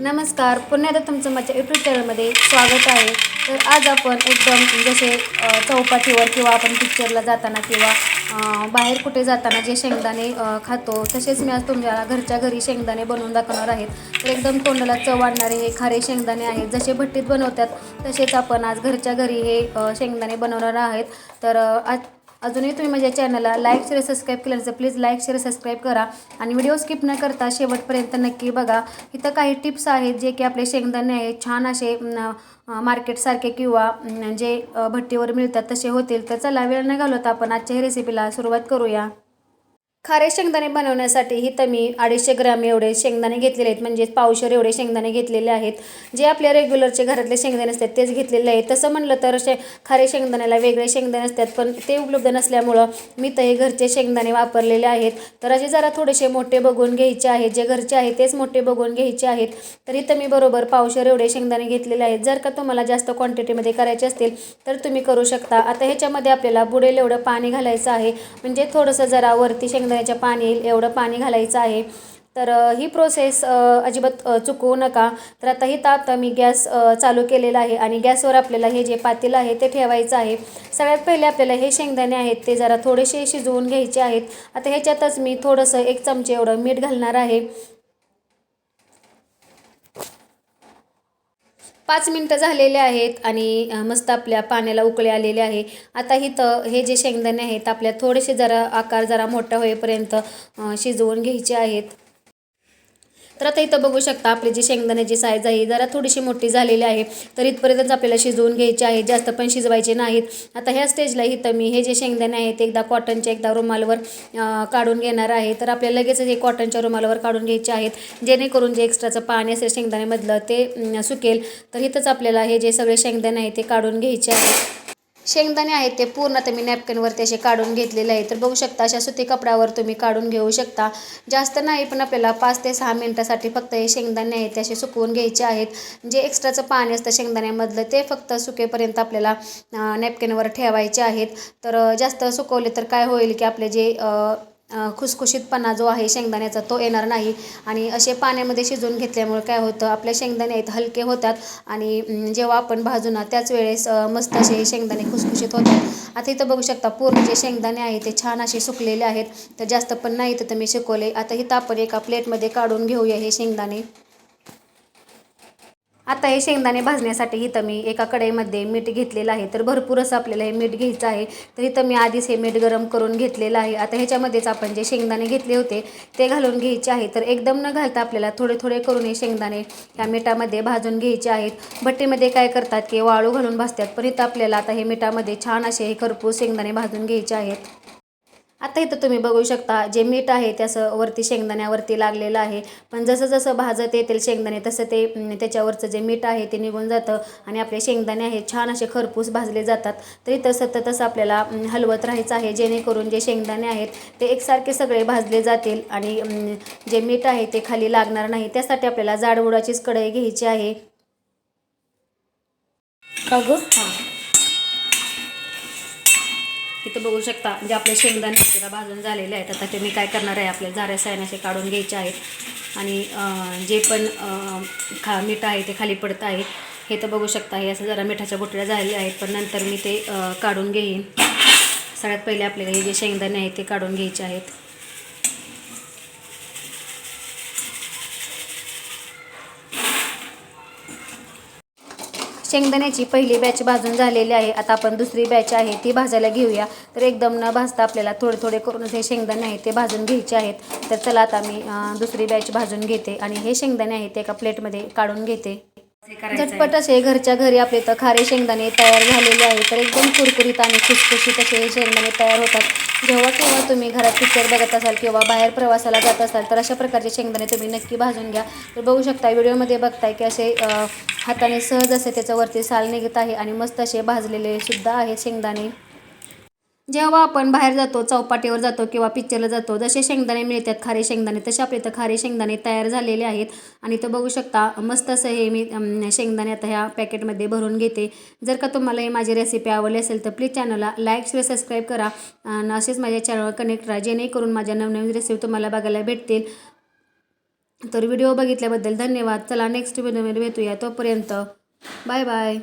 नमस्कार. पुन्हा एकदा तुमचं माझ्या यूट्यूब चॅनलमध्ये स्वागत आहे. तर आज आपण एकदम जसे चौपाटीवर किंवा आपण पिक्चरला जाताना किंवा बाहेर कुठे जाताना जे शेंगदाणे खातो तसेच मी आज तुमच्या घरच्या घरी शेंगदाणे बनवून दाखवणार आहेत तर एकदम तोंडाला चव वाढणारे हे खारे शेंगदाणे आहेत. जसे भट्टीत बनवतात तसेच आपण आज घरच्या घरी हे शेंगदाणे बनवणार आहेत. तर आज अजूनही तुम्ही माझ्या चॅनलला लाईक शेअर सबस्क्राईब केलं तर प्लीज लाईक शेअर सबस्क्राईब करा. आणि व्हिडिओ स्किप न करता शेवटपर्यंत नक्की बघा. इथं काही टिप्स आहेत जे की आपले शेंगदाणे आहेत छान असे मार्केटसारखे किंवा जे भट्टीवर मिळतात तसे होतील. तर चला वेळ न घालवता आपण आजच्या रेसिपीला सुरुवात करूया. खारे शेंगदाणे बनवण्यासाठी इथं मी अडीचशे ग्रॅम एवढे शेंगदाणे घेतलेले आहेत. म्हणजेच पावशर एवढे शेंगदाणे घेतलेले आहेत. जे आपल्या रेग्युलरचे घरातले शेंगदाणे असतात तेच घेतलेले आहेत. तसं म्हणलं तर शे खारे शेंगदाण्याला वेगळे शेंगदाणे असतात पण ते उपलब्ध नसल्यामुळं मी तर हे घरचे शेंगदाणे वापरलेले आहेत. तर असे जरा थोडेसे मोठे बघून घ्यायचे आहेत. जे घरचे आहेत तेच मोठे बघून घ्यायचे आहेत. तर इथं मी बरोबर पावशर एवढे शेंगदाणे घेतलेले आहेत. जर का तुम्हाला जास्त क्वांटिटीमध्ये करायचे असतील तर तुम्ही करू शकता. आता ह्याच्यामध्ये आपल्याला बुडेल एवढं पाणी घालायचं आहे. म्हणजे थोडंसं जरा वरती शेंगदाणे शेंगदाण्याच्या पाणी येईल एवढं पाणी घालायचं आहे. तर ही प्रोसेस अजिबात चुकवू नका. तर आता ही ताप मी गॅस चालू केलेला आहे आणि गॅसवर आपल्याला हे जे पातेलं आहे ते ठेवायचं आहे. सगळ्यात पहिले आपल्याला हे शेंगदाणे आहेत ते जरा थोडेसे शिजवून घ्यायचे आहेत. आता ह्याच्यातच मी थोडंसं एक चमचे एवढं मीठ घालणार आहे. पाच मिनटं झालेले आहेत आणि मस्त आपल्या पाण्याला उकळे आलेले आहे. आता इथं हे जे शेंगदाणे आहेत आपल्या थोडेसे जरा आकार जरा मोठा होईपर्यंत शिजवून घ्यायचे आहेत. तर आता इथं बघू शकता आपली जी शेंगदाण्याची साईज आहे जरा थोडीशी मोठी झालेली आहे. तर इथपर्यंतच आपल्याला शिजवून घ्यायचे आहे जास्त पण शिजवायचे नाहीत. आता ह्या स्टेजला इथं मी हे जे शेंगदाणे आहेत एकदा कॉटनच्या एकदा रुमालवर काढून घेणार आहे. तर आपल्याला लगेच हे कॉटनच्या रुमालावर काढून घ्यायचे आहेत. जेणेकरून जे एक्स्ट्राचं पाणी असेल शेंगदाण्यामधलं ते सुकेल. तर इथंच आपल्याला हे जे सगळे शेंगदाणे आहेत ते काढून घ्यायचे आहेत. शेंगदाणे आहेत ते पूर्ण तुम्ही मी नॅपकिनवरती असे काढून घेतलेले आहे तर बघू शकता अशा सुती कपड्यावर तुम्ही काढून घेऊ शकता. जास्त नाही पण आपल्याला पाच ते सहा मिनटासाठी फक्त हे शेंगदाणे आहेत ते असे सुकवून घ्यायचे आहेत. जे एक्स्ट्राचं पाणी असतं शेंगदाण्यामधलं ते फक्त सुकेपर्यंत आपल्याला नॅपकिनवर ठेवायचे आहेत. तर जास्त सुकवले तर काय होईल की आपले जे खुसखुशीतपणा जो आहे शेंगदाण्याचा तो येणार नाही. आणि असे पाण्यामध्ये शिजवून घेतल्यामुळे काय होतं आपले शेंगदाणे आहेत हलके होतात. आणि जेव्हा आपण भाजू ना त्याच वेळेस मस्त असे शेंगदाणे खुसखुशीत होतात. आता इथं बघू शकता पूर्ण जे शेंगदाणे आहेत ते छान असे सुकलेले आहेत. तर जास्त पण नाही तर मी शिकवले. आता इथं आपण एका प्लेटमध्ये काढून घेऊया हे शेंगदाणे. आता हे शेंगदाणे भाजण्यासाठी इथं मी एका कढईमध्ये मीठ घेतलेलं आहे. तर भरपूर असं आपल्याला हे मीठ घ्यायचं आहे. तर इथं मी आधीच हे मीठ गरम करून घेतलेलं आहे. आता ह्याच्यामध्येच आपण जे शेंगदाणे घेतले होते ते घालून घ्यायचे आहे तर एकदम न घालता आपल्याला थोडे थोडे करून हे शेंगदाणे या मिठामध्ये भाजून घ्यायचे आहेत. भट्टीमध्ये काय करतात की वाळू घालून भाजतात पण इथं आपल्याला आता हे मिठामध्ये छान असे हे खरपूस शेंगदाणे भाजून घ्यायचे आहेत. आता इथं तुम्ही बघू शकता जे मीठ आहे ते असं वरती शेंगदाण्यावरती लागलेलं आहे. पण जसं जसं भाजत येतील शेंगदाणे तसं ते त्याच्यावरचं जे मीठ आहे ते निघून जातं आणि आपले शेंगदाणे आहे छान असे खरपूस भाजले जातात. तर इथं सतत आपल्याला हलवत राहायचं आहे जेणेकरून जे शेंगदाणे आहेत ते एकसारखे सगळे भाजले जातील आणि जे मीठ आहे ते खाली लागणार नाही. त्यासाठी आपल्याला जाडबुडाचीच कढई घ्यायची आहे. का गं? हां. इथं बघू शकता जे आपले शेंगदाणे तिला भाजून झालेले आहेत. आता ते मी काय करणार आहे आपल्या झाऱ्या सायनाचे काढून घ्यायचे आहेत. आणि जे पण खा मीठ आहे ते खाली पडतं आहे. हे तर बघू शकता हे असं जरा मिठाच्या गुठळ्या झालेल्या आहेत. पण नंतर मी ते काढून घेईन. सगळ्यात पहिले आपल्याला हे जे शेंगदाणे आहेत ते काढून घ्यायचे आहेत. शेंगदाण्याची पहिली बॅच भाजून झालेली आहे. आता आपण दुसरी बॅच आहे ती भाजायला घेऊया. तर एकदम न भाजता आपल्याला थोडे थोडे करून हे शेंगदाणे आहे ते भाजून घ्यायचे आहेत. तर चला आता मी दुसरी बॅच भाजून घेते आणि हे शेंगदाणे आहे ते एका प्लेटमध्ये काढून घेते. झटपट असे घरच्या घरी आपले तर खारे शेंगदाणे तयार झालेले आहे तर एकदम कुरकुरीत आणि खुसखुशीत असे हे शेंगदाणे तयार होतात. जेव्हा केव्हा तुम्ही घरात पिक्चर बघत असाल किंवा बाहेर प्रवासाला जात असाल तर अशा प्रकारचे शेंगदाणे तुम्ही नक्की भाजून घ्या. तर बघू शकता व्हिडिओमध्ये बघताय की असे हाताने सहज असे त्याच्यावरती साल निघत आहे आणि मस्त असे भाजलेले सुद्धा आहेत शेंगदाणे. जेव्हा आपण बाहेर जातो चौपाटीवर जातो किंवा पिक्चरला जातो जसे शेंगदाणे मिळतात खारे शेंगदाणे तसे आपले इथं खारे शेंगदाणे तयार झालेले आहेत. आणि तो बघू शकता मस्त असं हे मी शेंगदाणे आता ह्या पॅकेटमध्ये भरून घेते. जर का तुम्हाला ही माझी रेसिपी आवडली असेल तर प्लीज चॅनलला लाईक शेअर सबस्क्राईब करा. आणि असेच माझ्या चॅनलवर कनेक्ट राहा जेणेकरून माझ्या नवनवीन रेसिपी तुम्हाला बघायला भेटतील. तर व्हिडिओ बघितल्याबद्दल धन्यवाद. चला नेक्स्ट व्हिडिओमध्ये भेटूया. तोपर्यंत बाय बाय